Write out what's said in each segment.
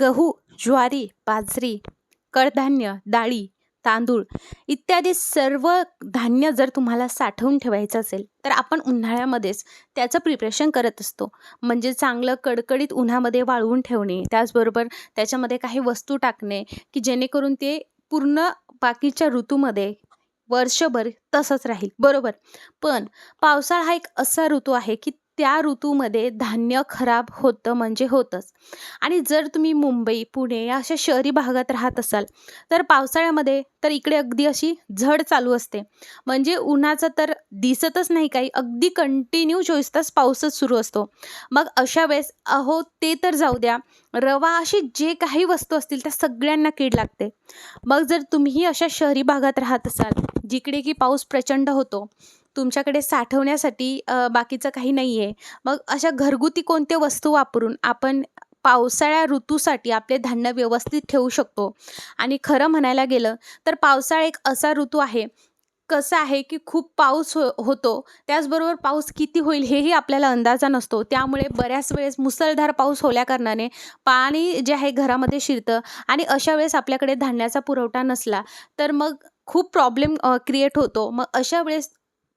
गहू ज्वारी बाजरी कडधान्य डाळी तांदूळ इत्यादी सर्व धान्य जर तुम्हाला साठवून ठेवायचं असेल तर आपण उन्हाळ्यामध्येच त्याचं प्रिपरेशन करत असतो. म्हणजे चांगलं कडकडीत उन्हामध्ये वाळवून ठेवणे त्याचबरोबर त्याच्यामध्ये काही वस्तू टाकणे की जेणेकरून ते पूर्ण बाकीच्या ऋतूमध्ये वर्षभर तसंच राहील. बरोबर? पण पावसाळा हा एक असा ऋतू आहे की त्या ऋतूमध्ये धान्य खराब होतं म्हणजे होतंच. आणि जर तुम्ही मुंबई पुणे या अशा शहरी भागात राहत असाल तर पावसाळ्यामध्ये तर इकडे अगदी अशी झड चालू असते. म्हणजे उन्हाचं तर दिसतच नाही काही अगदी कंटिन्यू चोवीस तास पाऊसच सुरू असतो. मग अशा वेळेस अहो ते तर जाऊ द्या. रवा अशी जे काही वस्तू असतील त्या सगळ्यांना कीड लागते. मग जर तुम्हीही अशा शहरी भागात राहत असाल जिकडे की पाऊस प्रचंड होतो तुमच्याकडे साठवण्यासाठी बाकीचं काही नाही आहे मग अशा घरगुती कोणत्या वस्तू वापरून आपण पावसाळ्या ऋतूसाठी आपले धान्य व्यवस्थित ठेवू शकतो? आणि खरं म्हणायला गेलं तर पावसाळा एक असा ऋतू आहे कसं आहे की खूप पाऊस हो होतो त्याचबरोबर पाऊस किती होईल हेही आपल्याला अंदाजा नसतो. त्यामुळे बऱ्याच वेळेस मुसळधार पाऊस होल्याकारणाने पाणी जे आहे घरामध्ये शिरतं आणि अशा वेळेस आपल्याकडे धान्याचा पुरवठा नसला तर मग खूप प्रॉब्लेम क्रिएट होतो. मग अशा वेळेस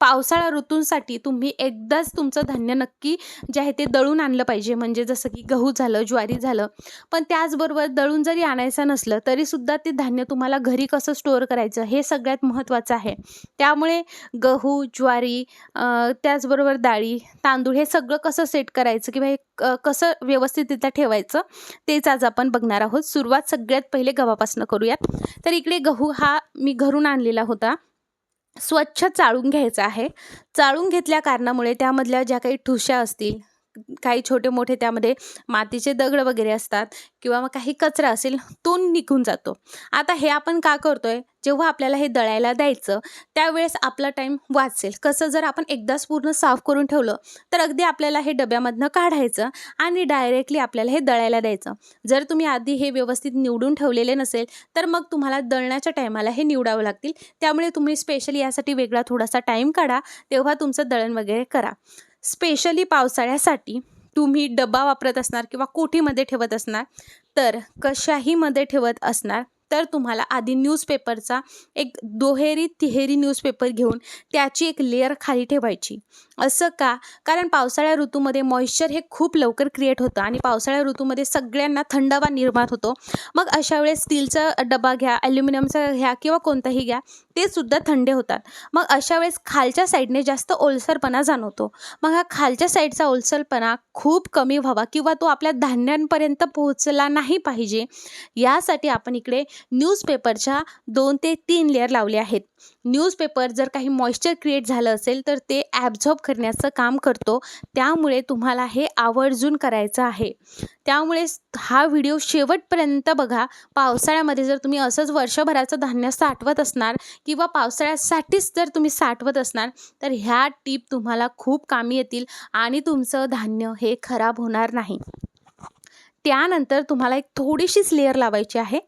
पावसाळा ऋतूंसाठी तुम्ही एकदाच तुमचं धान्य नक्की जे आहे ते दळून आणलं पाहिजे. म्हणजे जसं की गहू झालं ज्वारी झालं. पण त्याचबरोबर दळून जरी आणायचं नसलं तरीसुद्धा ते धान्य तुम्हाला घरी कसं स्टोअर करायचं हे सगळ्यात महत्त्वाचं आहे. त्यामुळे गहू ज्वारी त्याचबरोबर डाळी तांदूळ हे सगळं कसं सेट करायचं किंवा हे कसं व्यवस्थितरित्या ठेवायचं तेच आज आपण बघणार आहोत. सुरुवात सगळ्यात पहिले गव्हापासून करूयात. तर इकडे गहू हा मी घरून आणलेला होता. स्वच्छ चाळून घ्यायचं आहे. चाळून घेतल्या कारणामुळे त्यामधल्या ज्या काही ठुशा असतील काही छोटे मोठे त्यामध्ये मातीचे दगड वगैरे असतात किंवा मग काही कचरा असेल तो निघून जातो. आता हे आपण का करतोय? जेव्हा आपल्याला हे दळायला द्यायचं त्यावेळेस आपला टाईम वाचेल. कसं जर आपण एकदाच पूर्ण साफ करून ठेवलं तर अगदी आपल्याला हे डब्यामधनं काढायचं आणि डायरेक्टली आपल्याला हे दळायला द्यायचं. जर तुम्ही आधी हे व्यवस्थित निवडून ठेवलेले नसेल तर मग तुम्हाला दळण्याच्या टायमाला हे निवडावं लागतील. त्यामुळे तुम्ही स्पेशली यासाठी वेगळा थोडासा टाईम काढा तेव्हा तुमचं दळण वगैरे करा. स्पेशली पावसाळ्यासाठी तुम्ही डबा वापरत असणार किंवा कोठीमध्ये ठेवत असणार तर कशाहीमध्ये ठेवत असणार तर तुम्हाला आधी न्यूजपेपरचा एक दोहेरी तिहेरी न्यूजपेपर घेऊन त्याची एक लेअर खाली ठेवायची. असं का? कारण पावसाळ्या ऋतूमध्ये मॉइश्चर हे खूप लवकर क्रिएट होतं आणि पावसाळ्या ऋतूमध्ये सगळ्यांना थंडावा निर्माण होतो. मग अशा वेळेस स्टीलचा डबा घ्या ॲल्युमिनियमचा घ्या किंवा कोणताही घ्या ते सुद्धा थंडे होतात. मग अशा वेळेस खालच्या साईडने जास्त ओलसरपणा जाणवतो. मग हा खालच्या साईडचा ओलसरपणा खूप कमी व्हावा किंवा तो आपल्या धान्यांपर्यंत पोहोचला नाही पाहिजे. यासाठी आपण इकडे न्यूजपेपरच्या दोन ते तीन लेअर लावले आहेत. न्यूजपेपर जर काही मॉइश्चर क्रिएट झालं असेल तर ते ॲब्झॉर्ब करण्याचं काम करतो. त्यामुळे तुम्हाला हे आवर्जून करायचं आहे. त्यामुळे हा व्हिडिओ शेवटपर्यंत बघा. पावसाळ्यामध्ये जर तुम्ही असंच वर्षभराचं धान्य साठवत असणार किंवा पावसाळ्यासाठीच जर तुम्ही साठवत असणार तर ह्या टीप तुम्हाला खूप कामी येतील आणि तुमचं धान्य हे खराब होणार नाही. त्यानंतर तुम्हाला एक थोडीशीच लेअर लावायची आहे.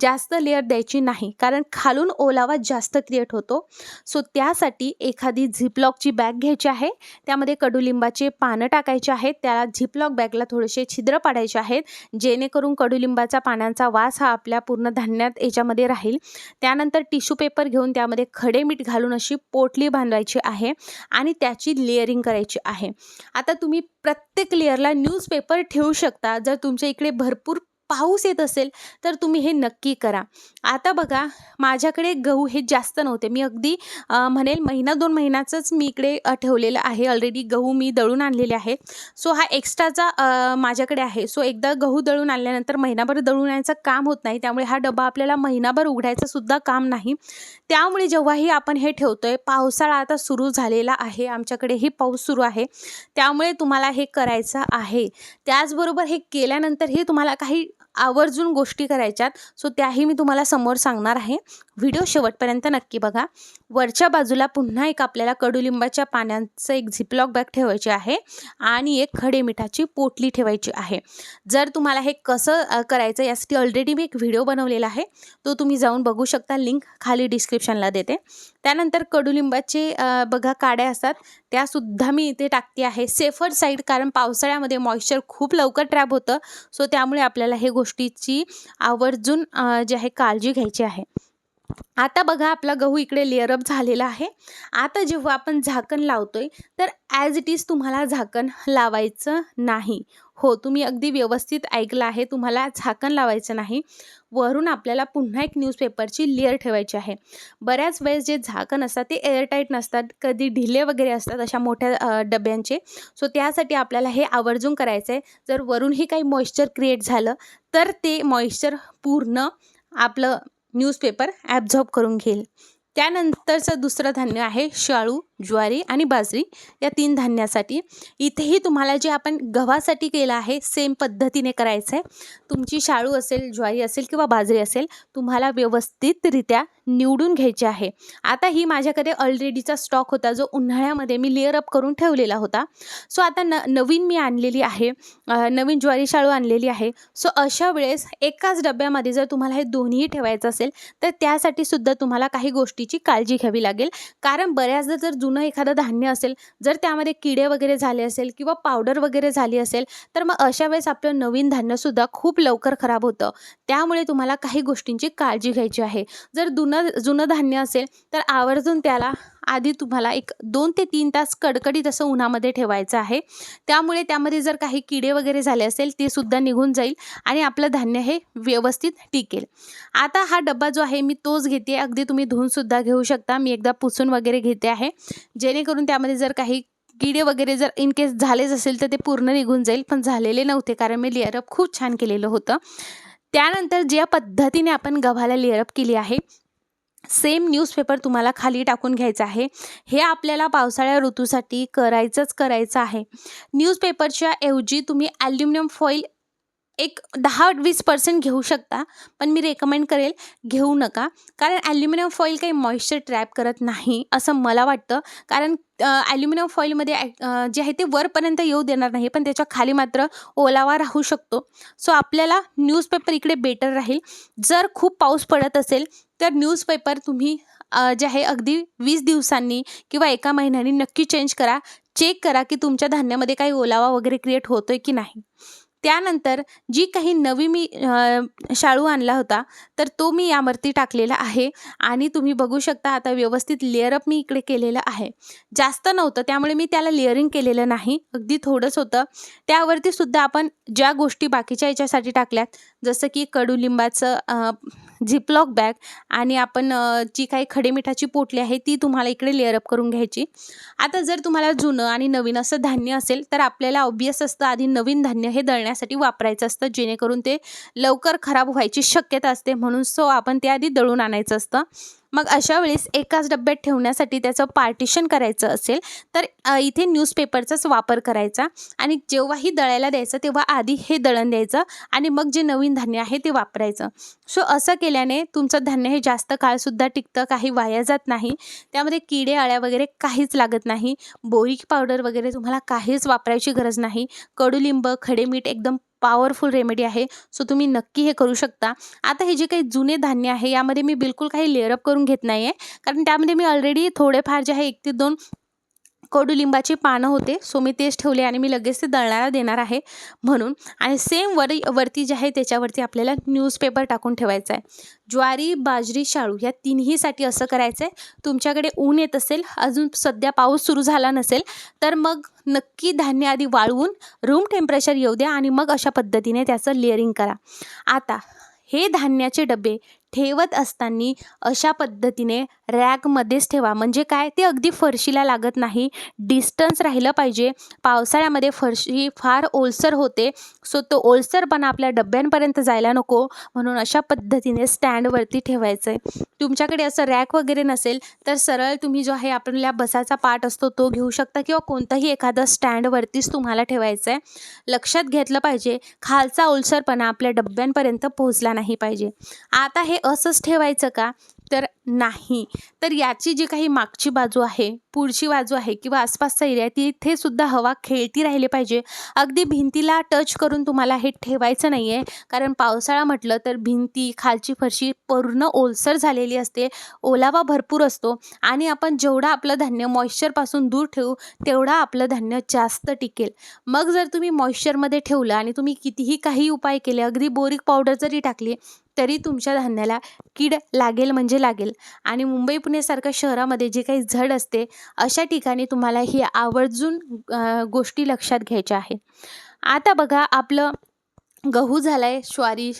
जास्त लेअर द्यायची नाही कारण खालून ओलावा जास्त क्रिएट होतो. सो त्यासाठी एखादी झिपलॉकची बॅग घ्यायची आहे. त्यामध्ये कडुलिंबाचे पानं टाकायचे आहेत. त्याला झिपलॉक बॅगला थोडेसे छिद्र पाडायचे आहेत जेणेकरून कडुलिंबाचा पानांचा वास हा आपल्या पूर्ण धान्यात याच्यामध्ये राहील. त्यानंतर टिश्यू पेपर घेऊन त्यामध्ये खडे मीठ घालून अशी पोटली बांधवायची आहे आणि त्याची लेअरिंग करायची आहे. आता तुम्ही प्रत्येक लेअरला न्यूजपेपर ठेवू शकता. जर तुमच्या इकडे भरपूर पाऊस येत असेल तर तुम्ही हे नक्की करा. आता बघा माझ्याकडे गहू हे जास्त नव्हते. मी अगदी म्हणेल महिना दोन महिन्याचंच मी इकडे ठेवलेलं आहे. ऑलरेडी गहू मी दळून आणलेले आहे. सो हा एक्स्ट्राचा माझ्याकडे आहे. सो एकदा गहू दळून आणल्यानंतर महिनाभर दळून आणायचं काम होत नाही. त्यामुळे हा डबा आपल्याला महिनाभर उघडायचं सुद्धा काम नाही. त्यामुळे जेव्हाही आपण हे ठेवतो आहे पावसाळा आता सुरू झालेला आहे. आमच्याकडेही पाऊस सुरू आहे. त्यामुळे तुम्हाला हे करायचं आहे. त्याचबरोबर हे केल्यानंतरही तुम्हाला काही आवर्जून गोष्टी करायच्यात. सो त्याही मी तुम्हाला समोर सांगणार आहे. व्हिडिओ शेवटपर्यंत नक्की बघा. वरच्या बाजूला पुन्हा एक आपल्याला कडुलिंबाच्या पाण्याचं एक झिपलॉक बॅग ठेवायची आहे आणि एक खडे मिठाची पोटली ठेवायची आहे. जर तुम्हाला हे कसं करायचं यासाठी ऑलरेडी मी एक व्हिडिओ बनवलेला आहे. तो तुम्ही जाऊन बघू शकता. लिंक खाली डिस्क्रिप्शनला देते. त्यानंतर कडुलिंबाचे बघा काड्या असतात. त्यासुद्धा मी इथे टाकते आहे. सेफर साईड कारण पावसाळ्यामध्ये मॉइश्चर खूप लवकर ट्रॅप होतं. सो त्यामुळे आपल्याला हे गोष्टीची आवर्जून जे जी आहे काळजी घ्यायची आहे. आता बघा आपला गहू इकडे लेअरअप झालेला आहे. आता जेव्हा आपण झाकण लावतोय तर ॲज इट इज तुम्हाला झाकण लावायचं नाही. हो तुम्ही अगदी व्यवस्थित ऐकलं आहे तुम्हाला झाकण लावायचं नाही. वरून आपल्याला पुन्हा एक न्यूजपेपरची लेअर ठेवायची आहे. बऱ्याच वेळेस जे झाकण असतात ते एअरटाईट नसतात. कधी ढिले वगैरे असतात अशा मोठ्या डब्यांचे. सो त्यासाठी आपल्याला हे आवर्जून करायचं आहे जर वरूनही काही मॉइश्चर क्रिएट झालं तर ते मॉइश्चर पूर्ण आपलं न्यूजपेपर ॲब्झॉर्ब करून घेईल. त्यानंतरचं दुसरं धान्य आहे शाळू. ज्वारी आणि बाजरी या तीन धान्यासाठी. इथेही तुम्हाला जे आपण गव्हासाठी केलं आहे सेम पद्धतीने करायचं आहे. तुमची शाळू असेल ज्वारी असेल किंवा बाजरी असेल तुम्हाला व्यवस्थितरित्या निवडून घ्यायची आहे. आता ही माझ्याकडे ऑलरेडीचा स्टॉक होता जो उन्हाळ्यामध्ये मी लेअर अप करून ठेवलेला होता. सो आता न नवीन मी आणलेली आहे नवीन ज्वारी शाळू आणलेली आहे. सो अशा वेळेस एकाच डब्यामध्ये जर तुम्हाला हे दोन्ही ठेवायचं असेल तर त्यासाठी सुद्धा तुम्हाला काही गोष्टीची काळजी घ्यावी लागेल. कारण बऱ्याचदा जर जुनं एखादं धान्य असेल जर त्यामध्ये किडे वगैरे झाले असेल किंवा पावडर वगैरे झाली असेल तर मग अशा वेळेस आपलं नवीन धान्यसुद्धा खूप लवकर खराब होतं. त्यामुळे तुम्हाला काही गोष्टींची काळजी घ्यायची आहे. जर जुनं जुनं धान्य असेल तर आवर्जून त्याला आधी तुम्हाला एक दोन ते तीन तास कडकडीत असं उन्हामध्ये ठेवायचं आहे. त्यामुळे त्यामध्ये जर काही किडे वगैरे झाले असेल ते सुद्धा निघून जाईल आणि आपलं धान्य हे व्यवस्थित टिकेल. आता हा डब्बा जो आहे मी तोच घेते. अगदी तुम्ही धुवूनसुद्धा घेऊ शकता. मी एकदा पुसून वगैरे घेते आहे. जेणेकरून त्यामध्ये जर काही किडे वगैरे जर इन केस झालेच असेल तर ते पूर्ण निघून जाईल. पण झालेले नव्हते कारण मी लेअरअप खूप छान केलेलं होतं. त्यानंतर ज्या पद्धतीने आपण गव्हाला लेअरअप केली आहे सेम न्यूजपेपर तुम्हाला खाली टाकून घ्यायचं आहे. हे आपल्याला पावसाळ्या ऋतूसाठी करायचंच करायचं आहे. न्यूजपेपरच्या ऐवजी तुम्ही ॲल्युमिनियम फॉईल एक दहा वीस पर्सेंट घेऊ शकता पण मी रेकमेंड करेल घेऊ नका. कारण ॲल्युमिनियम फॉईल काही मॉइश्चर ट्रॅप करत नाही असं मला वाटतं. कारण ॲल्युमिनियम फॉईलमध्ये जे आहे ते वरपर्यंत येऊ देणार नाही पण त्याच्याखाली मात्र ओलावा राहू शकतो. सो आपल्याला न्यूजपेपर इकडे बेटर राहील. जर खूप पाऊस पडत असेल तर न्यूजपेपर तुम्ही जे आहे अगदी वीस दिवसांनी किंवा एका महिन्यानी नक्की चेंज करा. चेक करा की तुमच्या धान्यामध्ये काही ओलावा वगैरे क्रिएट होतो आहे की नाही. त्यानंतर जी काही नवी मी शाळू आणला होता तर तो मी यावरती टाकलेला आहे. आणि तुम्ही बघू शकता आता व्यवस्थित लेअरअप मी इकडे केलेलं आहे. जास्त नव्हतं त्यामुळे मी त्याला लेअरिंग केलेलं नाही. अगदी थोडंच होतं. त्यावरती सुद्धा आपण ज्या गोष्टी बाकीच्या याच्यासाठी टाकल्यात जसं की कडुलिंबाचं झिपलॉक बॅग आणि आपण जी काही खडेमिठाची पोटली आहे ती तुम्हाला इकडे लेअरअप करून घ्यायची. आता जर तुम्हाला जुनं आणि नवीन असं धान्य असेल तर आपल्याला ऑब्वियस असतं आधी नवीन धान्य हे दळण्यासाठी वापरायचं असतं जेणेकरून ते लवकर खराब व्हायची शक्यता असते म्हणून सो आपण ते आधी दळून आणायचं असतं. मग अशा वेळेस एकाच डब्यात ठेवण्यासाठी त्याचं पार्टिशन करायचं असेल तर इथे न्यूजपेपरचाच वापर करायचा. आणि जेव्हाही दळायला द्यायचं तेव्हा आधी हे दळण द्यायचं आणि मग जे नवीन धान्य आहे ते वापरायचं. सो असं केल्याने तुमचं धान्य हे जास्त काळसुद्धा टिकतं काही वाया जात नाही. त्यामध्ये किडे आळ्या वगैरे काहीच लागत नाही. बोरिक पावडर वगैरे तुम्हाला काहीच वापरायची गरज नाही. कडुलिंब खडेमीठ एकदम पॉवरफुल रेमेडी आहे. सो तुम्ही नक्की हे करू शकता. आता हे जे काही जुने धान्य आहे यामध्ये मी बिलकुल काही लेअरअप करून घेत नाही आहे कारण त्यामध्ये मी ऑलरेडी थोडेफार जे आहे एक ते दोन कडुलिंबाची पानं होते. सो मी तेच ठेवले आणि मी लगेच ते दळणाला देणार आहे म्हणून. आणि सेम वर वरती जे आहे त्याच्यावरती आपल्याला न्यूजपेपर टाकून ठेवायचा आहे. ज्वारी बाजरी शाळू या तिन्हीसाठी असं करायचं आहे. तुमच्याकडे ऊन येत असेल अजून सध्या पाऊस सुरू झाला नसेल तर मग नक्की धान्य आधी वाळवून रूम टेम्परेचर येऊ द्या आणि मग अशा पद्धतीने त्याचं लेअरिंग करा. आता हे धान्याचे डबे ठेवत असताना अशा पद्धतीने रॅकमध्येच ठेवा. म्हणजे काय? ते अगदी फरशीला लागत नाही. डिस्टन्स राहिलं पाहिजे. पावसाळ्यामध्ये फरशी फार ओलसर होते. सो तो ओलसरपणा आपल्या डब्यांपर्यंत जायला नको. म्हणून अशा पद्धतीने स्टँडवरती ठेवायचं आहे तुमच्याकडे असं रॅक वगैरे नसेल तर सरळ तुम्ही जो आहे आपल्या बसाचा पार्ट असतो तो घेऊ शकता किंवा कोणतंही एखादं स्टँडवरतीच तुम्हाला ठेवायचं आहे लक्षात घेतलं पाहिजे खालचा ओलसरपणा आपल्या डब्यांपर्यंत पोहोचला नाही पाहिजे. आता हे असंच ठेवायचं का? तर नाही. तर याची जी काही मागची बाजू आहे पुढची बाजू आहे किंवा आसपासचा एरिया तिथे सुद्धा हवा खेळती राहिली पाहिजे. अगदी भिंतीला टच करून तुम्हाला हे ठेवायचं नाही आहे कारण पावसाळा म्हटलं तर भिंती खालची फरशी पूर्ण ओलसर झालेली असते. ओलावा भरपूर असतो. आणि आपण जेवढं आपलं धान्य मॉइश्चरपासून दूर ठेवू तेवढा आपलं धान्य जास्त टिकेल. मग जर तुम्ही मॉइश्चरमध्ये ठेवलं आणि तुम्ही कितीही काही उपाय केले अगदी बोरिक पावडर जरी टाकली तरी तुमच्या धान्याला कीड लागेल म्हणजे लागेल. आणि मुंबई पुणेसारख्या शहरामध्ये जे काही झड असते अशा ठिकाणी तुम्हाला ही आवर्जून गोष्टी लक्षात घ्यायच्या आहे. आता बघा आपलं गहू झाला आहे श्वारी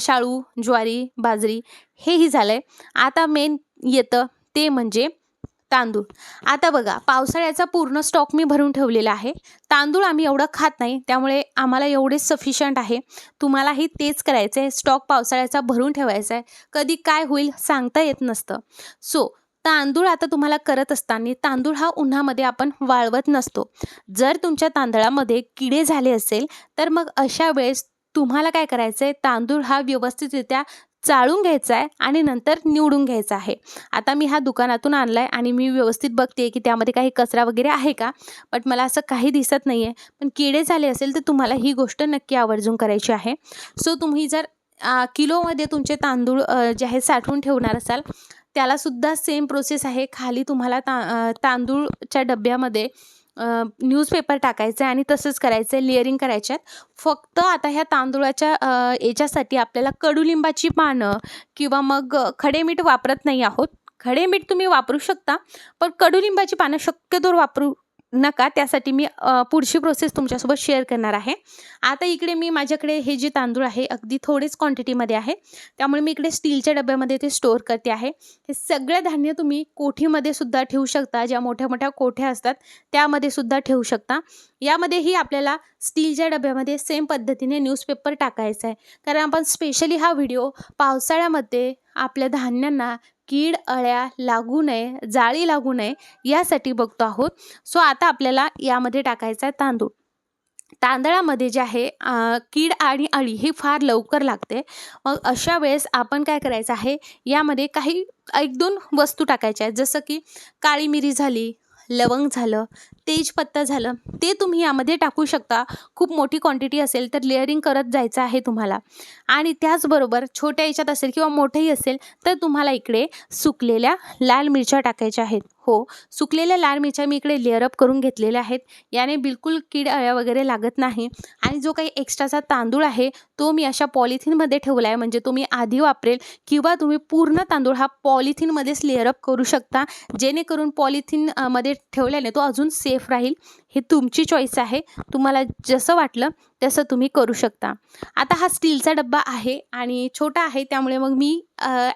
शाळू ज्वारी बाजरी हेही झालं आहे आता मेन येतं ते म्हणजे तांदूळ. आता बघा पावसाळ्याचा पूर्ण स्टॉक मी भरून ठेवलेला आहे. तांदूळ आम्ही एवढं खात नाही त्यामुळे आम्हाला एवढेच सफिशंट आहे. तुम्हालाही तेच करायचं आहे स्टॉक पावसाळ्याचा भरून ठेवायचा आहे कधी काय होईल सांगता येत नसतं. सो तांदूळ आता तुम्हाला करत असताना तांदूळ हा उन्हामध्ये आपण वाळवत नसतो. जर तुमच्या तांदळामध्ये किडे झाले असेल तर मग अशा वेळेस तुम्हाला काय करायचं आहे तांदूळ हा व्यवस्थितरित्या चाळून घ्यायचा आहे आणि नंतर निवडून घ्यायचा आहे. आता मी हा दुकानातून आणला आहे आणि मी व्यवस्थित बघते की त्यामध्ये काही कचरा वगैरे आहे का? बट मला असं काही दिसत नाही आहे पण किडे झाले असेल तर तुम्हाला ही गोष्ट नक्की आवर्जून करायची आहे. सो तुम्ही जर किलोमध्ये तुमचे तांदूळ जे आहे साठवून ठेवणार असाल त्यालासुद्धा सेम प्रोसेस आहे. खाली तुम्हाला ता तांदूळच्या डब्यामध्ये न्यूजपेपर टाकायचं आहे आणि तसंच करायचं आहे लेअरिंग करायच्या आहेत. फक्त आता ह्या तांदूळाच्या याच्यासाठी आपल्याला कडुलिंबाची पानं किंवा मग खडे मीठ वापरत नाही आहोत. खडे मीठ तुम्ही वापरू शकता पण कडुलिंबाची पानं शक्यतोवर वापरू नका. त्यासाठी मी पुढची प्रोसेस तुमच्यासोबत शेअर करणार आहे. आता इकडे मी माझ्याकडे हे जे तांदूळ आहे अगदी थोडेच क्वांटिटीमध्ये आहे. त्यामुळे मी इकडे स्टीलच्या डब्यामध्ये ते स्टोअर करते आहे. हे सगळं धान्य तुम्ही कोठीमध्ये सुद्धा ठेवू शकता. ज्या मोठ्या मोठ्या कोठ्या असतात त्यामध्ये सुद्धा ठेवू शकता. यामध्येही आपल्याला स्टीलच्या डब्यामध्ये सेम पद्धतीने न्यूजपेपर टाकायचा आहे. कारण आपण स्पेशली हा व्हिडिओ पावसाळ्यामध्ये आपल्या धान्यांना कीड अळ्या लागू नये जाळी लागू नये यासाठी बघतो आहोत. सो आता आपल्याला यामध्ये टाकायचा आहे तांदूळ. तांदळामध्ये जे आहे कीड आणि अळी ही फार लवकर लागते. मग अशा वेळेस आपण काय करायचं आहे यामध्ये काही एक दोन वस्तू टाकायच्या आहेत. जसं की काळी मिरी झाली लवंग झालं तेजपत्ता झालं. ते तुम्ही यामध्ये टाकू शकता. खूप मोठी क्वांटिटी असेल तर लेअरिंग करत जायचं आहे तुम्हाला. आणि त्याचबरोबर छोट्या याच्यात असेल किंवा मोठंही असेल तर तुम्हाला इकडे सुकलेल्या लाल मिरच्या टाकायच्या आहेत. हो सुकलेल्या लाल मिरच्या मी इकडे लेअरअप करून घेतलेल्या आहेत. याने बिलकुल कीड अळ्या वगैरे लागत नाही. आणि जो काही एक्स्ट्राचा तांदूळ आहे तो मी अशा पॉलिथिनमध्ये ठेवला आहे म्हणजे तुम्ही आधी वापरेल किंवा तुम्ही पूर्ण तांदूळ हा पॉलिथिनमध्येच लेअरअप करू शकता. जेणेकरून पॉलिथिनमध्ये ठेवल्याने तो अजून सेफ राहील ही तुमची चॉईस आहे. तुम्हाला जसं वाटलं तसं तुम्ही करू शकता. आता हा स्टीलचा डब्बा आहे आणि छोटा आहे त्यामुळे मग मी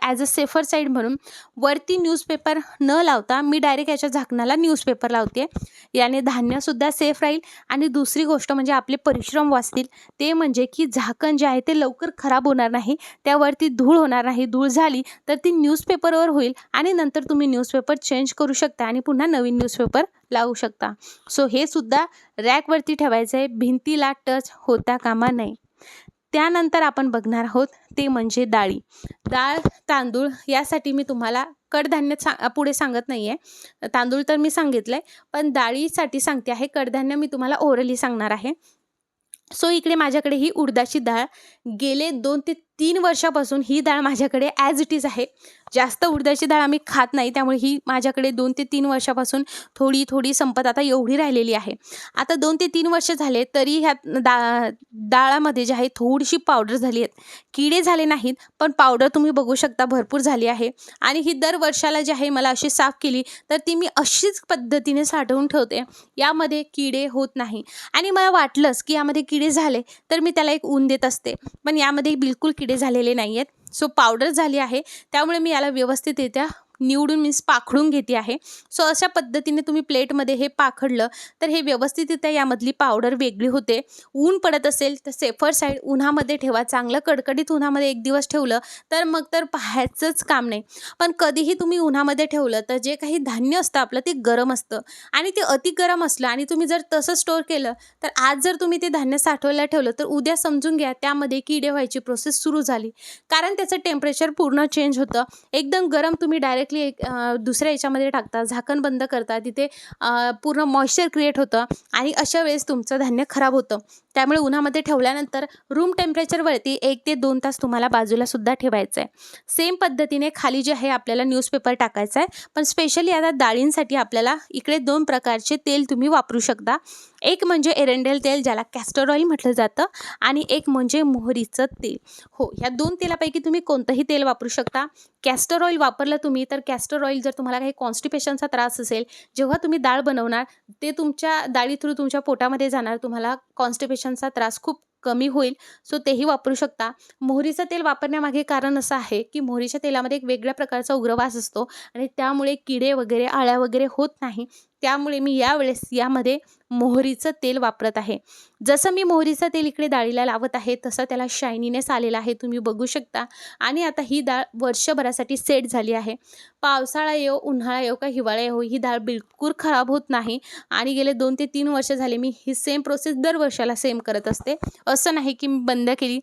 ॲज अ सेफर साईड म्हणून वरती न्यूजपेपर न लावता मी डायरेक्ट याच्या झाकणाला न्यूजपेपर लावते याने धान्यसुद्धा सेफ राहील आणि दुसरी गोष्ट म्हणजे आपले परिश्रम वाचतील. ते म्हणजे की झाकण जे आहे ते लवकर खराब होणार नाही त्यावरती धूळ होणार नाही. धूळ झाली तर ती न्यूजपेपरवर होईल आणि नंतर तुम्ही न्यूजपेपर चेंज करू शकता आणि पुन्हा नवीन न्यूजपेपर लावू शकता. सो हे सुद्धा रॅकवरती ठेवायचं आहे. भिंतीला टच होता कामा नये. त्यानंतर आपण बघणार आहोत ते म्हणजे डाळी. डाळ तांदूळ यासाठी मी तुम्हाला कडधान्य सा पुढे सांगत नाही आहे तांदूळ तर मी सांगितलं आहे पण डाळीसाठी सांगते आहे कडधान्य मी तुम्हाला ओरली सांगणार आहे. सो इकडे माझ्याकडे ही उडदाची डाळ गेले दोन ते तीन वर्षापासून ही डाळ माझ्याकडे ॲज इट इज आहे. जास्त उडदाची डाळ आम्ही खात नाही त्यामुळे ही माझ्याकडे दोन ते तीन वर्षापासून थोडी थोडी संपत आता एवढी राहिलेली आहे. आता दोन ते तीन वर्ष झाले तरी ह्या डा डाळामध्ये जे आहे थोडीशी पावडर झाली आहेत. किडे झाले नाहीत पण पावडर तुम्ही बघू शकता भरपूर झाली आहे. आणि ही दर वर्षाला जी आहे मला अशी साफ केली तर ती मी अशीच पद्धतीने साठवून ठेवते. यामध्ये किडे होत नाही. आणि मला वाटलंच की यामध्ये किडे झाले तर मी त्याला एक ऊन देत असते. पण यामध्ये बिलकुल किडे झालेले नाही आहेत सो पावडर झाली आहे. त्यामुळे मी याला व्यवस्थितरित्या निवडून मीन्स पाखडून घेते आहे. सो अशा पद्धतीने तुम्ही प्लेटमध्ये हे पाखडलं तर हे व्यवस्थितरित्या यामधली पावडर वेगळी होते. ऊन पडत असेल तर सेफर साईड उन्हामध्ये ठेवा. चांगलं कडकडीत उन्हामध्ये एक दिवस ठेवलं तर मग तर पाहायचंच काम नाही. पण कधीही तुम्ही उन्हामध्ये ठेवलं तर जे काही धान्य असतं आपलं ते गरम असतं. आणि ते अति गरम असलं आणि तुम्ही जर तसं स्टोअर केलं तर आज जर तुम्ही ते धान्य साठवायला ठेवलं तर उद्या समजून घ्या त्यामध्ये किडे व्हायची प्रोसेस सुरू झाली. कारण त्याचं टेम्परेचर पूर्ण चेंज होतं. एकदम गरम तुम्ही डायरेक्ट डायरेक्टली एक दुसऱ्या याच्यामध्ये टाकता झाकण बंद करता तिथे पूर्ण मॉइश्चर क्रिएट होतं आणि अशा वेळेस तुमचं धान्य खराब होतं. त्यामुळे उन्हामध्ये ठेवल्यानंतर रूम टेम्परेचरवरती एक ते दोन तास तुम्हाला बाजूला सुद्धा ठेवायचं आहे सेम पद्धतीने खाली जे आहे आपल्याला न्यूजपेपर टाकायचा आहे पण स्पेशली आता डाळींसाठी आपल्याला इकडे दोन प्रकारचे तेल तुम्ही वापरू शकता. एक म्हणजे एरंडेल तेल ज्याला कॅस्टर ऑइल म्हटलं जातं आणि एक म्हणजे मोहरीचं तेल. हो ह्या दोन तेलापैकी तुम्ही कोणतंही तेल वापरू शकता. कॅस्टर ऑइल वापरलं तुम्ही तर कॅस्टर ऑइल जर तुम्हाला काही कॉन्स्टिपेशनचा त्रास असेल जेव्हा तुम्ही डाळ बनवणार ते तुमच्या डाळी थ्रू तुमच्या पोटामध्ये जाणार तुम्हाला कॉन्स्टिपेशन कॉन्स्टिपेशनचा त्रास खूप कमी होईल. सो तेही वापरू शकता. मोहरीचं तेल वापरण्यामागे कारण असं आहे की मोहरीच्या तेलामध्ये एक वेगळ्या प्रकारचा उग्रवास असतो आणि त्यामुळे किडे वगैरे आळ्या वगैरे होत नाही. त्यामुळे मी यावेळेस यामध्ये मोहरीचं तेल वापरत आहे. जसं मी मोहरीचं तेल इकडे डाळीला लावत आहे तसं त्याला शायनीनेस आलेला आहे. तुम्ही बघू शकता. आणि आता ही डाळ वर्षभरासाठी सेट झाली आहे. पावसाळा येऊ उन्हाळा येऊ का हिवाळा येऊ ही डाळ बिलकुल खराब होत नाही. आणि गेले दोन ते तीन वर्ष झाले मी ही सेम प्रोसेस दर वर्षाला सेम करत असते. असं नाही की मी बंद केली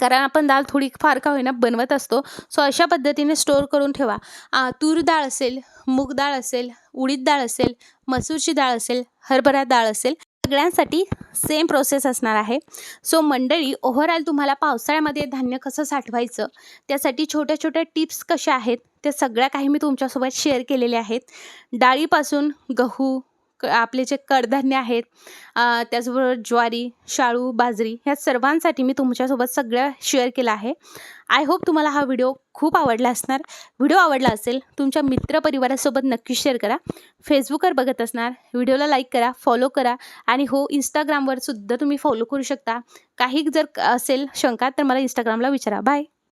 कारण आपण डाळ थोडी फार का होईना बनवत असतो. सो अशा पद्धतीने स्टोअर करून ठेवा. आ, तूर डाळ असेल मूग डाळ असेल उडीद डाळ असेल मसूरची डाळ असेल हरभरा डाळ असेल सगळ्यांसाठी सेम प्रोसेस असणार आहे. सो मंडळी ओव्हरऑल तुम्हाला पावसाळ्यामध्ये धान्य कसं साठवायचं? त्यासाठी छोट्या छोट्या टिप्स कशा आहेत? त्या सगळ्या काही मी तुमच्यासोबत शेअर केलेल्या आहेत. डाळीपासून गहू क आपले जे कडधान्य आहेत त्याचबरोबर ज्वारी शाळू बाजरी ह्या सर्वांसाठी मी तुमच्यासोबत सगळं शेअर केलं आहे. आय होप तुम्हाला हा व्हिडिओ खूप आवडला असणार. व्हिडिओ आवडला असेल तुमच्या मित्रपरिवारासोबत नक्की शेअर करा. फेसबुकवर बघत असणार व्हिडिओला लाईक करा फॉलो करा आणि हो इंस्टाग्रामवर सुद्धा तुम्ही फॉलो करू शकता. काही जर असेल शंका तर मला इंस्टाग्रामला विचारा. बाय